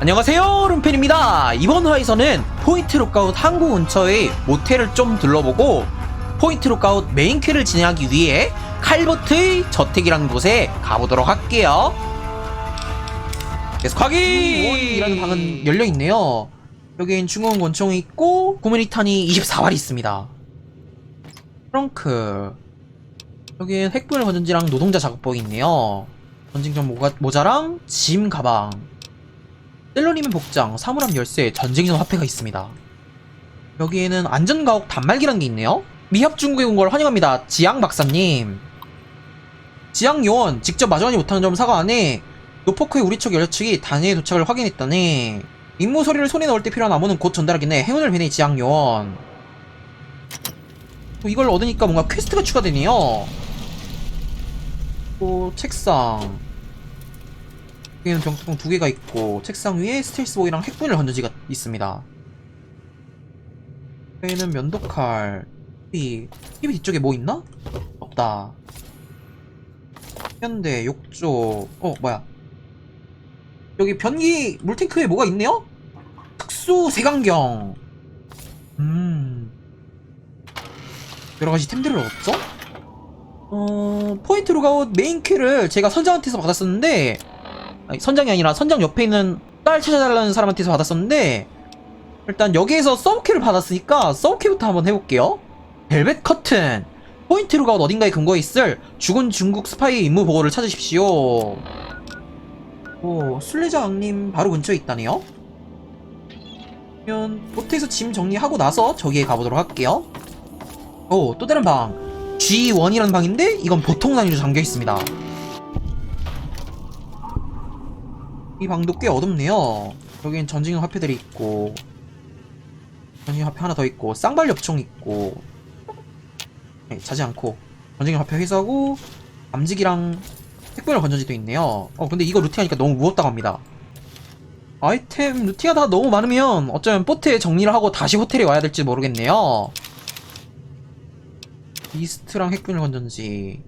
안녕하세요 룸펜입니다. 이번 화에서는 포인트 룩아웃 항구 근처의 모텔을 좀 둘러보고 포인트 룩아웃 메인 퀘를 진행하기 위해 칼버트의 저택이라는 곳에 가보도록 할게요. 계속 하기! 이라는 방은 열려있네요. 여긴 중원 권총이 있고 구미니탄이 24발이 있습니다. 트렁크. 여기엔 핵분열 건전지랑 노동자 작업복이 있네요. 전쟁전 모자랑 짐 가방 셀러님의 복장, 사물함 열쇠, 전쟁전 화폐가 있습니다. 여기에는 안전가옥 단말기라는 게 있네요. 미합 중국에 온 걸 환영합니다. 지양 박사님. 지양 요원 직접 마주하지 못하는 점 사과 안에 노포크의 우리 측 연료 측이 단위의 도착을 확인했다네. 임무 서류를 손에 넣을 때 필요한 암호는 곧 전달하겠네. 행운을 비네 지양 요원. 또 이걸 얻으니까 뭔가 퀘스트가 추가되네요. 또 책상. 여기는 병뚜껑 두 개가 있고 책상 위에 스텔스 보이랑 핵분열 건전지가 있습니다. 여기는 면도칼, TV, TV 뒤쪽에 뭐 있나? 없다. 현대, 욕조, 어 뭐야? 여기 변기 물탱크에 뭐가 있네요? 특수 세강경. 음. 여러 가지 템들을 얻었죠? 어, 포인트 로가웃 메인 큐를 제가 선장한테서 받았었는데 아니, 선장이 아니라 선장 옆에 있는 딸 찾아달라는 사람한테서 받았었는데 일단 여기에서 서브키를 받았으니까 서브키부터 한번 해볼게요. 벨벳 커튼. 포인트루가 어딘가에 근거해 있을 죽은 중국 스파이의 임무 보고를 찾으십시오. 오 순례자 왕님 바로 근처에 있다네요. 그러면 보트에서 짐 정리하고 나서 저기에 가보도록 할게요. 오 또 다른 방. G1이라는 방인데 이건 보통 난이도 잠겨 있습니다 이 방도 꽤 어둡네요. 여긴 전쟁용 화폐들이 있고 전쟁용 화폐 하나 더 있고 쌍발 엽총 있고 네, 자지 않고 전쟁용 화폐 회수하고 암직이랑 핵분열 건전지도 있네요. 어 근데 이거 루팅하니까 너무 무겁다고 합니다. 아이템 루팅가 다 너무 많으면 어쩌면 보트에 정리를 하고 다시 호텔에 와야 될지 모르겠네요. 이스트랑 핵분열 건전지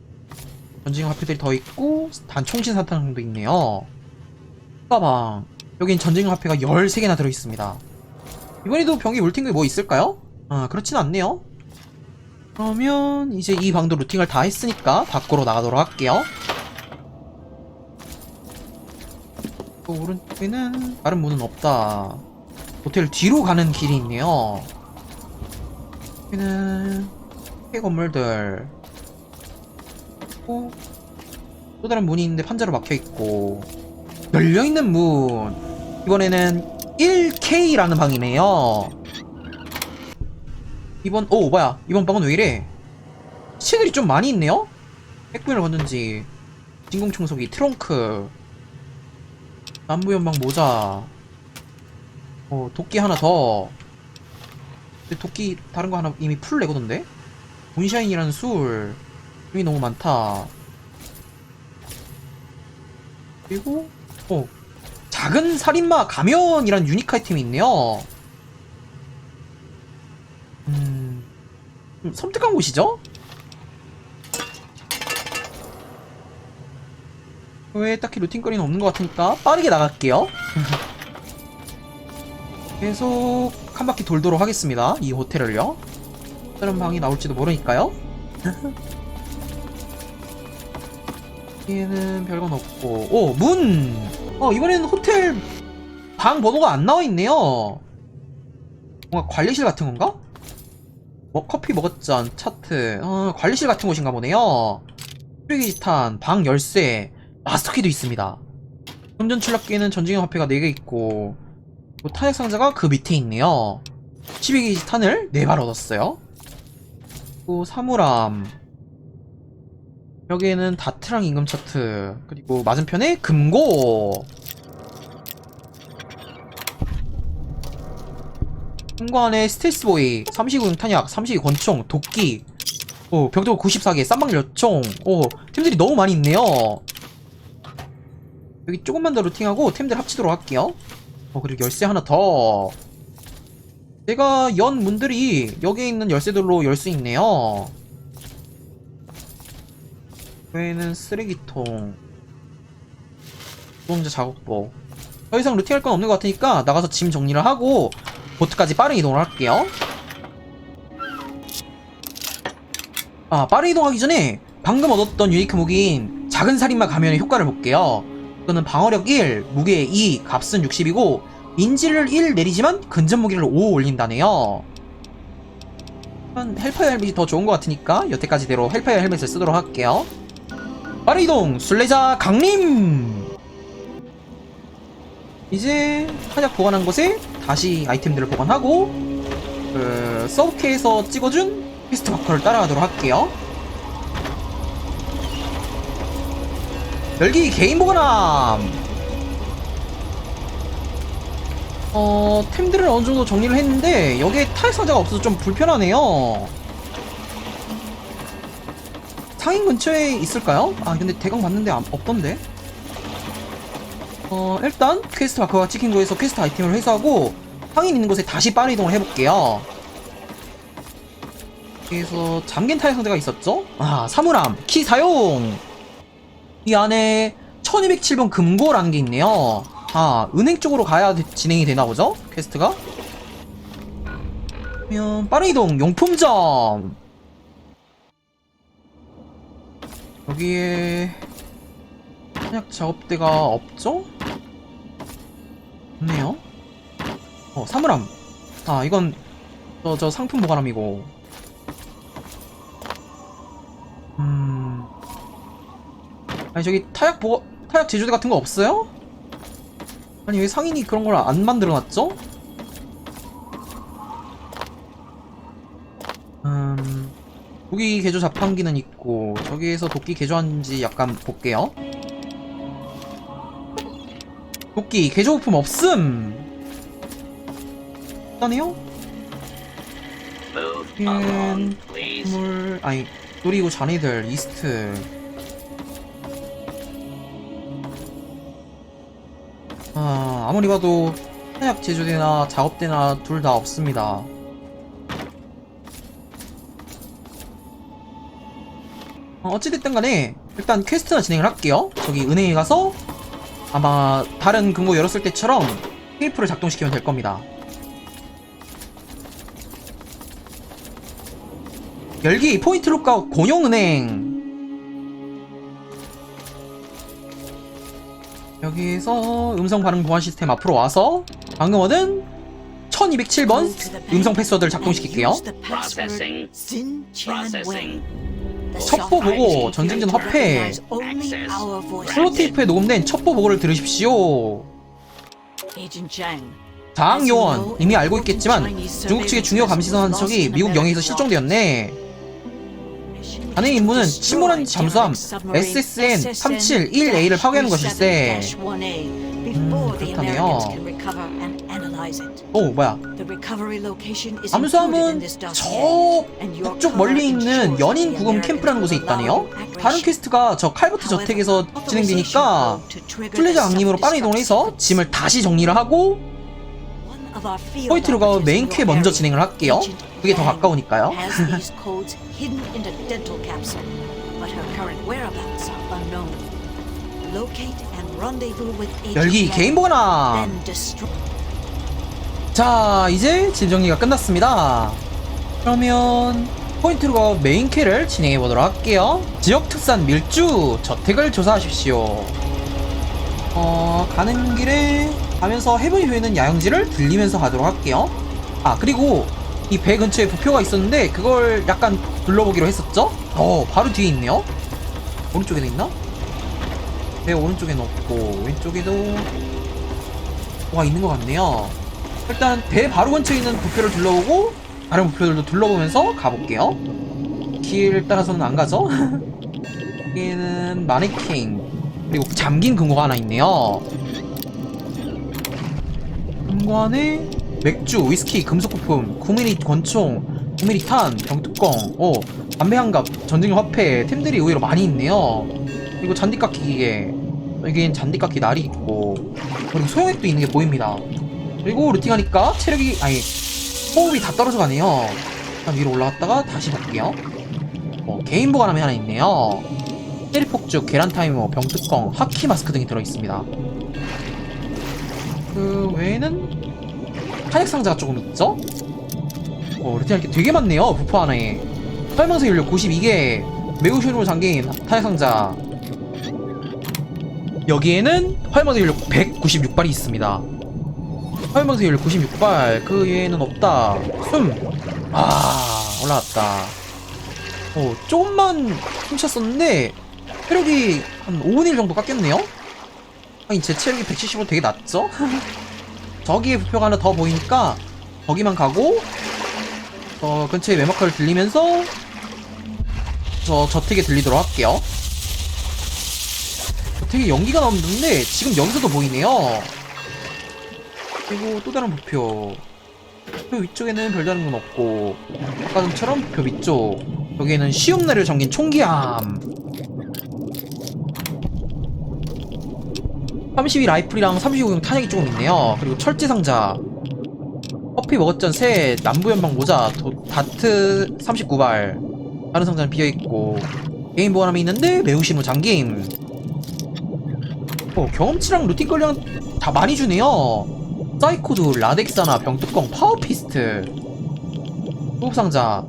전쟁용 화폐들이 더 있고 단 총신 사탕도 있네요. 가방. 여긴 전쟁 화폐가 13개나 들어있습니다. 이번에도 병이 울팅이 뭐 있을까요? 아 그렇진 않네요. 그러면 이제 이 방도 루팅을 다 했으니까 밖으로 나가도록 할게요. 또 오른쪽에는 다른 문은 없다. 호텔 뒤로 가는 길이 있네요. 여기는 폐 건물들. 또, 또 다른 문이 있는데 판자로 막혀있고 열려있는 문 이번에는 1K라는 방이네요. 이번 오 뭐야. 이번 방은 왜 이래? 시체들이 좀 많이 있네요? 핵분을 건든지. 진공청소기 트렁크. 남부연방 모자. 어 도끼 하나 더. 근데 도끼 다른 거 하나 이미 풀 내거던데? 문샤인이라는 술. 여기 너무 많다. 그리고 어, 작은 살인마 가면이란 유니크 아이템이 있네요. 음, 좀 섬뜩한 곳이죠? 왜 딱히 루틴거리는 없는 것 같으니까 빠르게 나갈게요. 계속 한 바퀴 돌도록 하겠습니다. 이 호텔을요. 다른 방이 나올지도 모르니까요. 여기에는 별건 없고. 오 문! 어 이번에는 호텔 방 번호가 안 나와 있네요. 뭔가 관리실 같은 건가? 뭐 커피 먹었전 차트. 어, 관리실 같은 곳인가 보네요. 쓰레기 지탄 방 열쇠 마스터키도 있습니다. 운전 출납기에는 전쟁용 화폐가 4개 있고 뭐 탄약 상자가 그 밑에 있네요. 12개 지탄을 4발 얻었어요. 또 사물함 여기에는 다트랑 임금 차트 그리고 맞은편에 금고. 현관에 스텔스보이 32군 탄약 32 권총 도끼. 오 벽돌 94개 쌈방 열총. 오 템들이 너무 많이 있네요. 여기 조금만 더 루팅하고 템들 합치도록 할게요. 어 그리고 열쇠 하나 더. 제가 연 문들이 여기에 있는 열쇠들로 열 수 있네요 외에는 쓰레기통 노동자 작업복 더 이상 루팅 할 건 없는 것 같으니까 나가서 짐 정리를 하고 보트까지 빠른 이동을 할게요. 아, 빠른 이동하기 전에 방금 얻었던 유니크 무기인 작은 살인마 가면의 효과를 볼게요. 이거는 방어력 1, 무게 2, 값은 60이고 인지를 1 내리지만 근접 무기를 5 올린다네요. 한 헬파이어 헬멧이 더 좋은 것 같으니까 여태까지대로 헬파이어 헬멧을 쓰도록 할게요. 빠른 이동 순례자 강림! 이제 한약 보관한 곳에 다시 아이템들을 보관하고 그 서브케에서 찍어준 퀘스트 마커를 따라가도록 할게요. 열기 개인 보관함! 어 템들을 어느 정도 정리를 했는데 여기에 타액 상자가 없어서 좀 불편하네요 상인 근처에 있을까요? 아 근데 대강 봤는데 안- 없던데 어 일단 퀘스트 찍힌 곳에서 퀘스트 아이템을 회수하고 상인 있는 곳에 다시 빠른 이동을 해볼게요 여기서 잠긴 타액 상자가 있었죠? 아 사물함 키 사용 이 안에 1207번 금고라는 게 있네요 아 은행 쪽으로 가야 되- 진행이 되나 보죠? 퀘스트가 그러면 빠른 이동 용품점 여기에 한약 작업대가 없죠? 없네요. 어, 사물함. 아, 이건 저, 저 상품 보관함이고. 음. 아니, 저기 타약 보, 타약 제조대 같은 거 없어요? 아니, 왜 상인이 그런 걸 안 만들어 놨죠? 도끼 개조 자판기는 있고 저기에서 도끼 개조하는지 약간 볼게요 도끼 개조 부품 없음 있다네요? Move 음. 물 아니 노리고 자네들 이스트 아 아무리 봐도 한약 제조대나 작업대나 둘 다 없습니다 어, 어찌됐든 간에 일단 퀘스트나 진행을 할게요. 저기 은행에 가서 아마 다른 금고 열었을 때처럼 테이프를 작동시키면 될 겁니다. 열기 포인트 룩과 공용은행. 여기에서 음성 반응 보안 시스템 앞으로 와서 방금 얻은 1207번 음성 패스워드를 작동시킬게요. 첩보 보고 전쟁전 화폐 슬로테이프에 녹음된 첩보 보고를 들으십시오. 장 요원 이미 알고 있겠지만 중국 측의 중요 감시선 한 척이 미국 영해에서 실종되었네. 자네 임무는 침몰한 잠수함 SSN 371A를 파괴하는 것일세. 음, 그렇다네요. 오 뭐야? 잠수함은 잠수함은 저저 북쪽 멀리 있는 연인 구금 캠프라는 곳에 있다네요. 다른 퀘스트가 저 칼버트 저택에서 진행되니까 플레저 강림으로 빠른 이동을 해서 짐을 다시 정리를 하고 포인트로 가 메인 퀘 먼저 진행을 할게요. 그게 더 가까우니까요. 열기 개인 보관함 자 이제 짐 정리가 끝났습니다. 그러면 포인트로 메인 캐를 진행해 보도록 할게요. 지역 특산 밀주 저택을 조사하십시오. 어 가는 길에 가면서 해븐 휴에는 야영지를 들리면서 가도록 할게요. 아 그리고 이 배 근처에 부표가 있었는데 그걸 약간 둘러보기로 했었죠? 어 바로 뒤에 있네요. 오른쪽에도 있나? 배 오른쪽에는 없고 왼쪽에도 뭐가 있는 것 같네요 일단 배 바로 근처에 있는 부표를 둘러보고 다른 부표들도 둘러보면서 가볼게요. 길 따라서는 안 가죠? 여기는 마네킹 그리고 잠긴 금고가 하나 있네요. 금고 안에 맥주, 위스키, 금속부품, 9mm 권총, 9mm 탄, 병뚜껑, 어, 담배 한갑, 전쟁 화폐, 템들이 의외로 많이 있네요. 그리고 잔디깎기 기계. 여기엔 잔디깎기 날이 있고 그리고 소형액도 있는 게 보입니다 그리고 루팅하니까 체력이 아니 호흡이 다 떨어져 가네요 일단 위로 올라갔다가 다시 볼게요 어, 개인 보관함이 하나 있네요 테리폭죽, 계란 타이머, 병뚜껑, 하키 마스크 등이 들어있습니다 그 외에는 탄약 상자가 조금 있죠? 어, 루틴 할게 되게 많네요, 부포 하나에. 설명서 연료 92개, 매우 쉬운 장기인 탄약 상자. 여기에는 활망사 연료 196발이 있습니다. 연료 96발, 그 외에는 없다. 숨! 아, 올라왔다. 어, 조금만 훔쳤었는데, 체력이 한 5분의 1 정도 깎였네요? 아니, 제 체력이 170으로 되게 낮죠? 저기에 부표가 하나 더 보이니까, 거기만 가고, 어, 근처에 외마커를 들리면서, 저 저택에 들리도록 할게요. 저택에 연기가 나오는데, 지금 여기서도 보이네요. 그리고 또 다른 부표. 부표 위쪽에는 별다른 건 없고, 아까 전처럼 부표 위쪽. 여기에는 쉬운 날을 잠긴 총기함. 32 라이플이랑 35용 탄약이 조금 있네요. 그리고 철제 상자. 커피 먹었전 새 남부 연방 모자 도, 다트 39발. 다른 상자는 비어 있고 게임 보관함이 있는데 매우 신호 장게임. 어, 경험치랑 루틴 걸량 다 많이 주네요. 사이코드, 라덱사나 병뚜껑, 파워피스트. 수급 상자.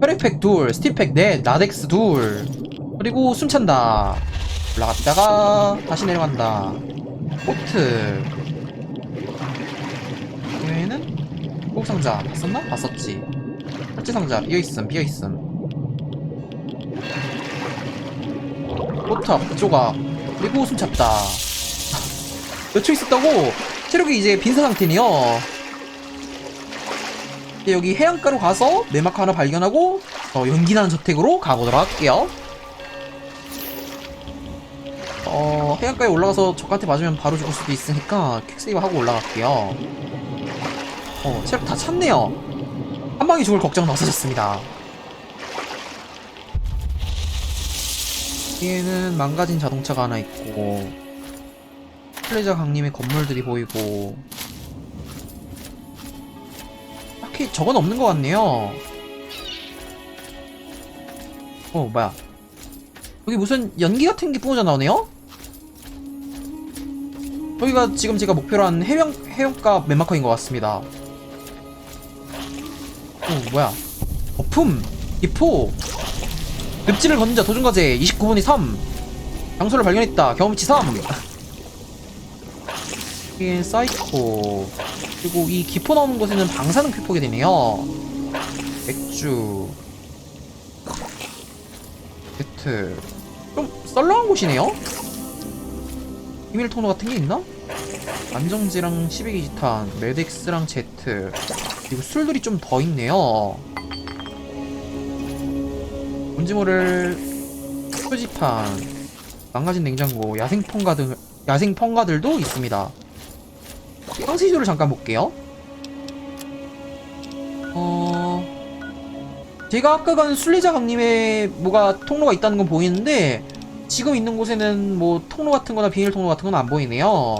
혈액팩 둘, 스티팩 넷, 라덱스 둘. 그리고 숨찬다. 올라갔다가 다시 내려간다. 포트. 그 외에는 수급 상자 봤었나? 봤었지. 철제 상자 비어있음, 비어있음. 포트 앞조각. 그리고 숨 찼다. 몇초 있었다고 체력이 이제 빈사 상태네요. 이제 여기 해안가로 가서 내막 하나 발견하고 어, 연기나는 저택으로 가보도록 할게요. 어, 해안가에 올라가서 적한테 맞으면 바로 죽을 수도 있으니까 퀵세이브 하고 올라갈게요. 어, 체력 다 찼네요. 한 방에 죽을 걱정은 없어졌습니다. 뒤에는 망가진 자동차가 하나 있고 플레저 강림의 건물들이 보이고. 딱히 저건 없는 것 같네요. 어 뭐야. 여기 무슨 연기 같은 게 뿜어져 나오네요? 여기가 지금 제가 목표로 한 해변, 해변가 맨마커인 것 같습니다. 어 뭐야. 거품 기포. 늪지를 자 도중과제 29분의 3 장소를 발견했다. 경험치 3 여기엔 사이코. 그리고 이 기포 나오는 곳에는 방사능 피폭이 되네요. 맥주. 세트. 좀 썰렁한 곳이네요? 비밀 토너 같은 게 있나? 안정지랑 12기지탄 메덱스랑 제트. 그리고 술들이 좀 더 있네요. 뭔지 모를 표지판 망가진 냉장고 야생 펑가 등 야생 펑가들도 있습니다 상시조를 잠깐 볼게요 어 제가 아까 간 순례자 강림에 뭐가 통로가 있다는 건 보이는데 지금 있는 곳에는 뭐 통로 같은 거나 비닐 통로 같은 건 안 보이네요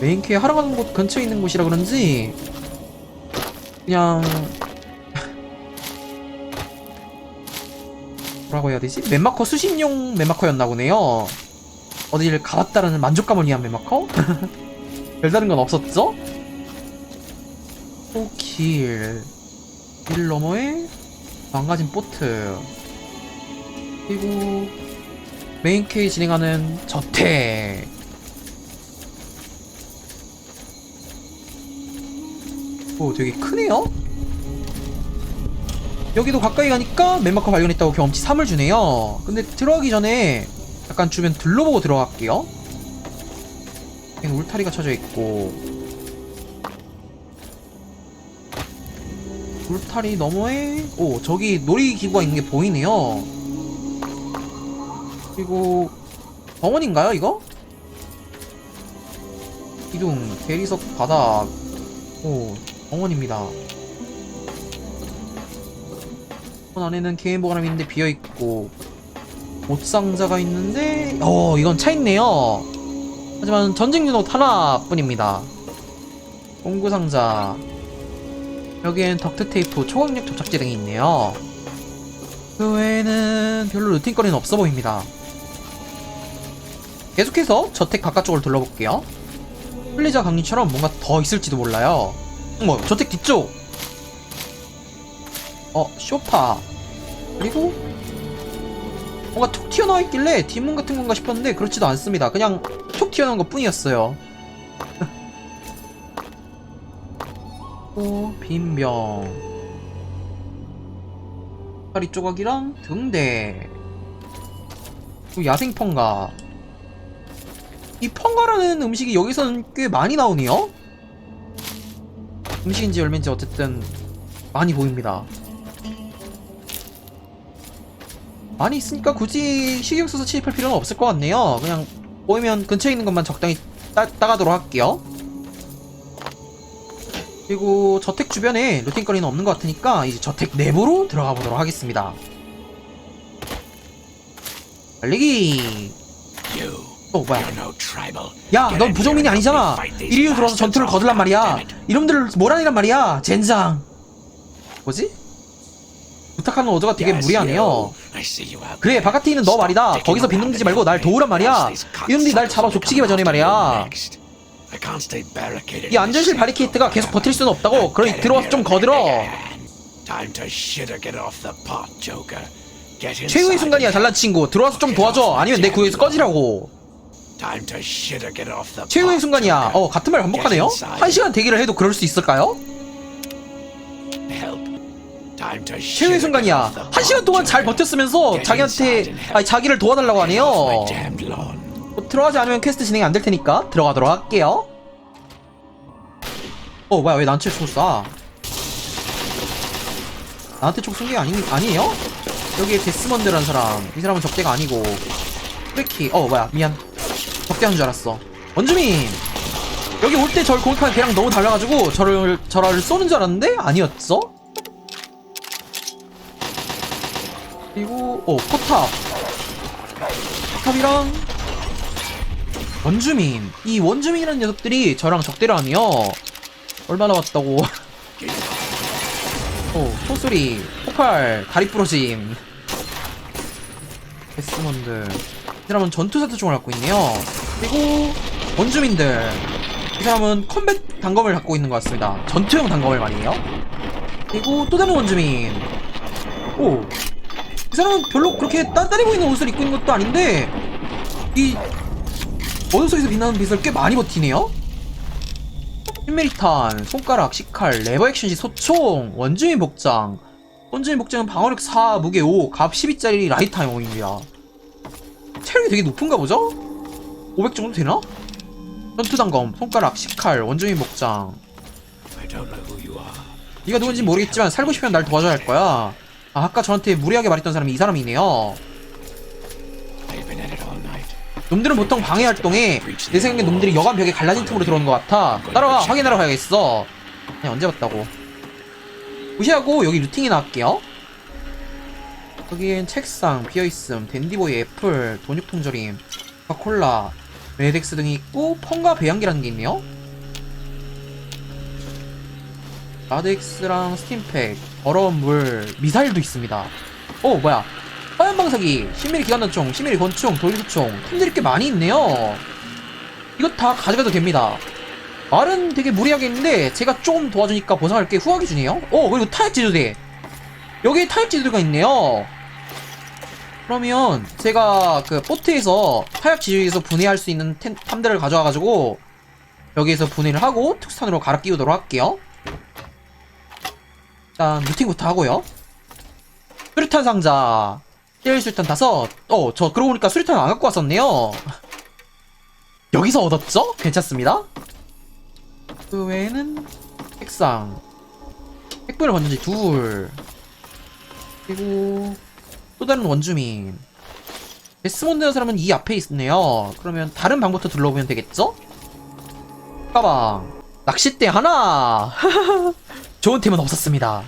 메인캐 하러 가는 곳 근처에 있는 곳이라 그런지 그냥 뭐라고 해야 되지? 맨마커 수신용 맨마커였나 보네요. 어디를 가봤다라는 만족감을 위한 맨마커? 별다른 건 없었죠? 또길 길 너머에 망가진 보트 그리고 메인 케이 진행하는 저택 오 되게 크네요? 여기도 가까이 가니까 맨마커 발견했다고 경험치 3을 주네요. 근데 들어가기 전에 약간 주변 둘러보고 들어갈게요. 여기는 울타리가 쳐져 있고 울타리 너머에 오 저기 놀이기구가 있는 게 보이네요. 그리고 정원인가요 이거? 기둥 대리석 바닥 오 정원입니다. 건 안에는 개인 보관함이 있는데 비어 있고 옷상자가 있는데 어 이건 차 있네요. 하지만 전쟁 유닛 하나뿐입니다. 공구 상자 여기엔 덕트 테이프, 초강력 접착제 등이 있네요. 그 외에는 별로 루틴거리는 없어 보입니다. 계속해서 저택 바깥쪽을 둘러볼게요. 플레이자 강림처럼 뭔가 더 있을지도 몰라요. 뭐 저택 뒤쪽. 어 쇼파. 그리고 뭔가 툭 튀어나와 있길래 뒷문 같은 건가 싶었는데 그렇지도 않습니다. 그냥 툭 튀어나온 것 뿐이었어요. 오 빈병. 파리 조각이랑 등대. 야생 펑가. 이 펑가라는 음식이 여기서는 꽤 많이 나오네요? 음식인지 열매인지 어쨌든 많이 보입니다. 많이 있으니까 굳이 신경 써서 침입할 필요는 없을 것 같네요. 그냥 보이면 근처에 있는 것만 적당히 따, 따가도록 할게요. 그리고 저택 주변에 루틴거리는 없는 것 같으니까 이제 저택 내부로 들어가 보도록 하겠습니다. 달리기! 어, 뭐야. You're no tribal. 야, Get 넌 in 부정민이 아니잖아. 이리로 들어와서 전투를. 거들란 말이야. 이놈들을 뭐라니란 말이야. 젠장. 뭐지? 부탁하는 어조가 되게 무리하네요. 그래. 바깥에 있는 너 말이다. 거기서 빈둥대지 and 말고 날. 도우란 말이야. 이놈들이 날 잡아 come 전에 말이야. 이 안전실 바리케이트가 계속 버틸 수는 없다고. 그러니 들어와서 좀 거들어. 최후의 순간이야, 잘난 친구. 들어와서 좀 도와줘. 아니면 내 구역에서 꺼지라고. 최후의 순간이야. 어, 같은 말 반복하네요. 한 시간 대기를 해도 그럴 수 있을까요? 최후의 순간이야. 한 시간 동안 잘. 버텼으면서 자기한테. 아니, 자기를 도와달라고 하네요. 뭐 들어가지 않으면 퀘스트 진행이 안 될 테니까 들어가도록 할게요. 어 뭐야 왜 나한테 총 쏴? 나한테 총 쏜 게 아니 아니에요? 여기에 데스먼드라는 사람 이 사람은 적대가 아니고 프레키 어 뭐야 미안 적대한 줄 알았어 원주민 여기 올 때 저를 공격한 걔랑 너무 달라가지고 저를 저를 쏘는 줄 알았는데 아니었어? 그리고 어 포탑. 포탑이랑 원주민. 이 원주민이라는 녀석들이 저랑 적대를 하네요 얼마나 왔다고. 어 소소리 폭발 다리 부러짐. 데스먼들. 이 사람은 전투사투총을 갖고 있네요. 그리고 원주민들. 이 사람은 컴뱃 단검을 갖고 있는 것 같습니다. 전투용 단검을 말이에요. 그리고 또 다른 원주민. 오이 사람은 별로 그렇게 딴딴해 보이는 옷을 입고 있는 것도 아닌데 이 어둠 속에서 빛나는 빛을 꽤 많이 버티네요? 흰메리탄, 손가락, 식칼, 레버 액션시 소총, 원주민 복장 원주민 복장은 방어력 4, 무게 5, 갑 12짜리 라이트하용입니다 체력이 되게 높은가 보죠? 500 정도 되나? 전투단검, 손가락, 식칼, 원주민 복장. 네가 누군지 모르겠지만 살고 싶으면 날 도와줘야 할 거야 아, 아까 저한테 무리하게 말했던 사람이 이 사람이네요. 놈들은 보통 방해 활동에 내 생각에 놈들이 여관 벽에 갈라진 틈으로 들어오는 것 같아. 따라와 확인하러 가야겠어. 그냥 언제 봤다고. 무시하고 여기 루팅이 나갈게요. 여기엔 책상, 비어있음, 댄디보이 애플, 돈육통조림, 코카콜라, 레덱스 등이 있고 펑과 배양기라는 게 있네요. 라덱스랑 스팀팩, 더러운 물, 미사일도 있습니다. 오 뭐야 화염방사기, 10mm 기관단총, 10mm 권총, 돌기총 템들이 꽤 많이 있네요. 이거 다 가져가도 됩니다. 말은 되게 무리하게 했는데 제가 좀 도와주니까 보상할 게 후하게 주네요. 오 그리고 타액 제조대. 여기에 타액 제조대가 있네요. 그러면 제가 그 포트에서 타약 지주에서 분해할 수 있는 템, 탐들을 가져와가지고 여기에서 분해를 하고 특수탄으로 갈아 끼우도록 할게요. 일단 루팅부터 하고요. 수류탄 상자. 힐 수류탄 다섯. 어, 저 그러고 보니까 수류탄 안 갖고 왔었네요. 여기서 얻었죠? 괜찮습니다. 그 외에는 책상. 핵불 건전지 둘. 그리고 또 다른 원주민. 데스몬드라는 사람은 이 앞에 있네요. 그러면 다른 방부터 둘러보면 되겠죠? 가방. 낚싯대 하나. 좋은 템은 없었습니다.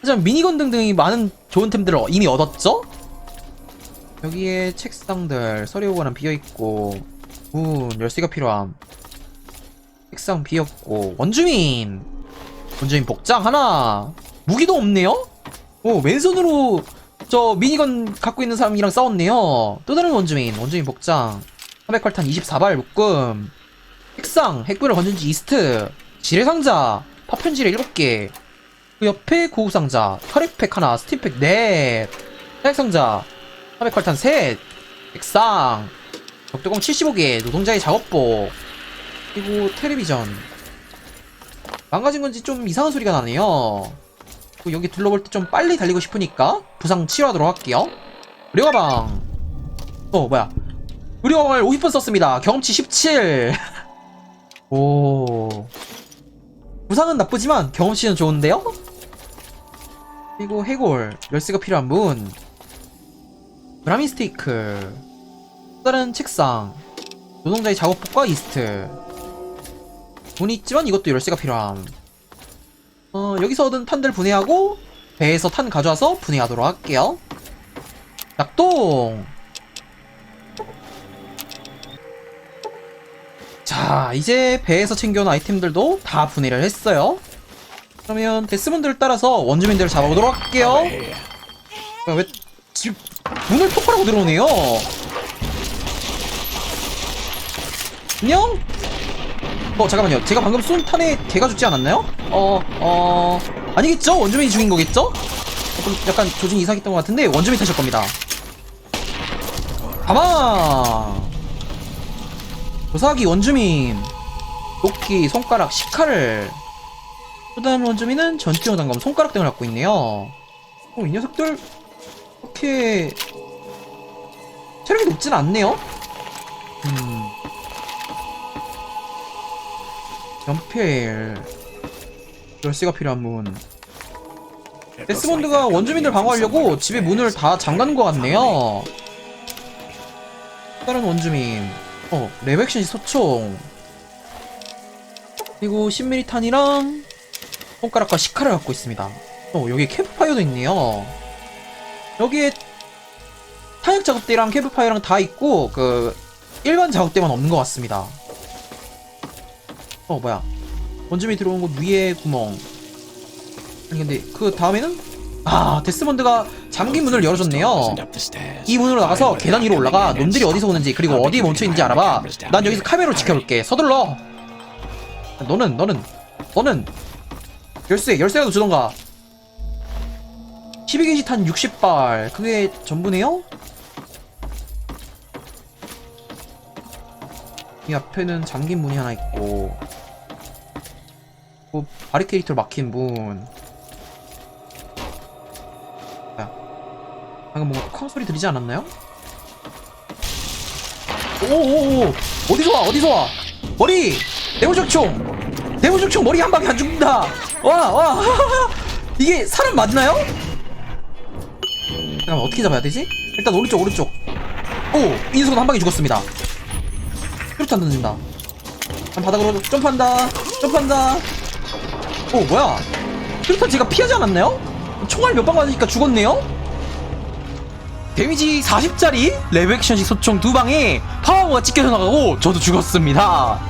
하지만 미니건 등등이 많은 좋은 템들을 이미 얻었죠? 여기에 책상들 서류고는 비어있고 문 열쇠가 필요함. 책상 비었고 원주민! 원주민 복장 하나! 무기도 없네요? 오 왼손으로 저 미니건 갖고 있는 사람이랑 싸웠네요. 또 다른 원주민 원주민 복장. 300활탄 24발 묶음. 핵상, 핵불을 건전지 이스트, 지뢰상자, 파편지뢰 7개, 그 옆에 고급상자, 혈액팩 하나, 스팀팩 넷, 사액상자, 화백활탄 셋, 핵상, 적도공 75개, 노동자의 작업복, 그리고 텔레비전. 망가진 건지 좀 이상한 소리가 나네요. 여기 둘러볼 때 좀 빨리 달리고 싶으니까 부상 치료하도록 할게요. 의료가방. 어, 뭐야. 의료가방을 50번 썼습니다. 경험치 17. 오. 부상은 나쁘지만 경험치는 좋은데요? 그리고 해골, 열쇠가 필요한 문. 브라미 스테이크. 또 다른 책상. 노동자의 작업복과 이스트. 문이 있지만 이것도 열쇠가 필요함. 어, 여기서 얻은 탄들 분해하고 배에서 탄 가져와서 분해하도록 할게요. 낙동. 자, 이제 배에서 챙겨온 아이템들도 다 분해를 했어요. 그러면 데스몬드를 따라서 원주민들을 잡아보도록 할게요. Over here. 야, 왜 지금 문을 톡하고 들어오네요. 안녕? 어 잠깐만요. 제가 방금 쏜 탄에 개가 죽지 않았나요? 어, 어 아니겠죠? 원주민이 죽인 거겠죠? 조금 약간 조준이 이상했던 것 같은데 원주민 탓일 겁니다. 가만. 조사기 원주민 도끼 손가락 시카를 또 다른 원주민은 전투용 단검 손가락 등을 갖고 있네요. 어, 이 녀석들 그렇게 체력이 높진 않네요. 음. 연필 열쇠가 필요한 문. 데스몬드가 원주민들 방어하려고 집에 문을 다. 잠가는 것 같네요. 다른 원주민. 어, 레백션 소총. 그리고 10mm 탄이랑 손가락과 시카를 갖고 있습니다. 어, 여기 캠프파이어도 있네요. 여기에 탄약 작업대랑 캠프파이어랑 다 있고, 그, 일반 작업대만 없는 것 같습니다. 어, 뭐야. 원주민이 들어온 곳 위에 구멍. 아니, 근데 그 다음에는? 아, 데스몬드가 잠긴 문을 열어줬네요. 이 문으로 나가서 계단 위로 올라가 놈들이 어디서 오는지 그리고 be 어디에 멈춰 있는지 keeping my 알아봐. cameras down 난 여기서. 카메라로. 지켜볼게. 서둘러. 너는 너는 너는 열쇠 열쇠라도 주던가. 12게이지 탄 60발 그게 전부네요? 이 앞에는 잠긴 문이 하나 있고 그 바리케이트로 막힌 문 방금 뭔가 쾅 소리 들리지 않았나요? 오오오! 어디서 와 어디서 와? 머리! 대무적총! 대무적총 머리 한 방에 안 죽는다! 와와 이게 사람 맞나요? 잠깐만 어떻게 잡아야 되지? 일단 오른쪽 오른쪽. 오이 녀석은 한 방에 죽었습니다. 수류탄 던진다. 한 바닥으로 점프한다. 점프한다. 오 뭐야? 수류탄 제가 피하지 않았나요? 총알 몇 방 맞으니까 죽었네요? 데미지 40짜리 레브액션식 소총 두 방에 파워가 찍혀서 나가고 저도 죽었습니다.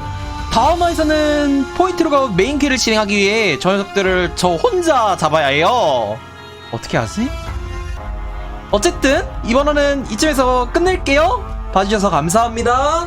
다음 화에서는 포인트로 가 메인 킬을 진행하기 위해 저 녀석들을 저 혼자 잡아야 해요. 어떻게 하지? 어쨌든 이번 화는 이쯤에서 끝낼게요. 봐주셔서 감사합니다.